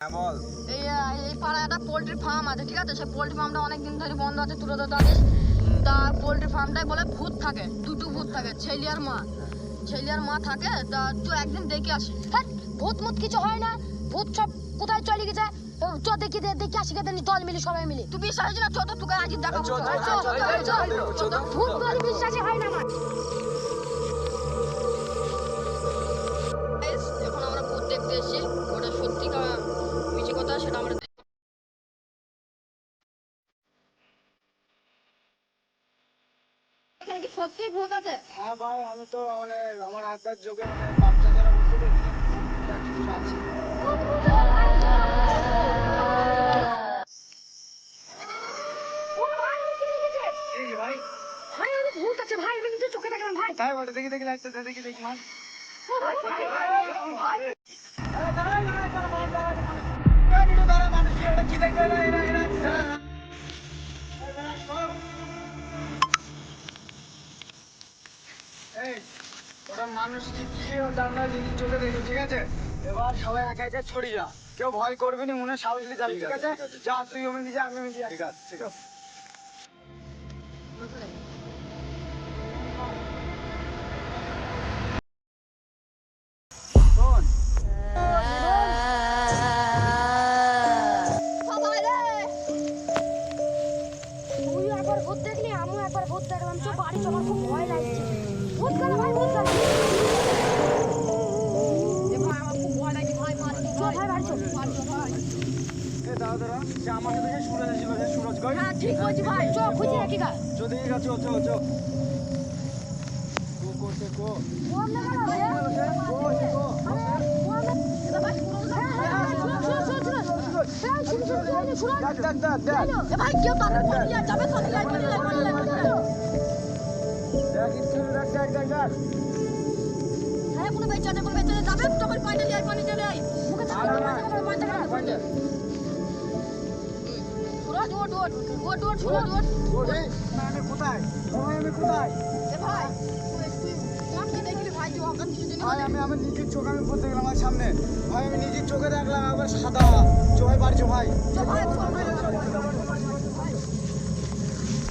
এই পাড়ায় একটা পোলট্রি ফার্ম আছে ঠিক আছে সেই পোলট্রি ফার্মটা অনেক ধরে বন্ধ আছে তুলে দিতে আছিস তা পোলট্রি ফার্মটাই বলে ভূত থাকে দুটো ভূত থাকে ছেলে মা ছেলে মা থাকে তা তুই একদিন দেখে আসি হ্যাঁ ভূত মুত কিছু হয় না ভূত সব কোথায় চলে গেছে চ দেখি দে দেখি আসি কেন দল মিলি সবাই মিলি তুই বিশ্বাস না চ তো তোকে আজকে দেখাবো ভূত বলে বিশ্বাসই হয় না আমার কি সত্যি ভূত আছে হ্যাঁ ভাই আমি তো মানে আমার আত্মার যোগে মানে বাচ্চা যারা বলতে আছে ভাই ভাই ভূত আছে ভাই আমি নিজে চোখে দেখলাম ভাই তাই বলে দেখি দেখি লাগছে দেখি দেখি মান মানুষ কি কি জানা জিনিস চোখে দেখি ঠিক আছে? এবার সবাই একা একা ছড়ি যা কেউ ভয় করবি না মনে সাহসী যাবি ঠিক আছে? যা তুই আমি ওমনি যাই। ঠিক আছে ঠিক একবার ভূত দেখলি আমিও একবার ভূত দেখলাম চো বাড়ি আমার খুব ভয় লাগছে। যদি চো চো চো। করছে কো দেখ দেখ দেখ দেখ। ভাই কেউ পারে যাবে। হ্যাঁ কোনো বেচা দেবো বেচা যাবে তখন পয়টা যাই পানি চলে ভাই আমি আমি নিজের চোখে আমি পড়তে গেলাম সামনে। ভাই আমি নিজের চোখে দেখলাম আবার সাদা। জোহাই বাড়ছো ভাই।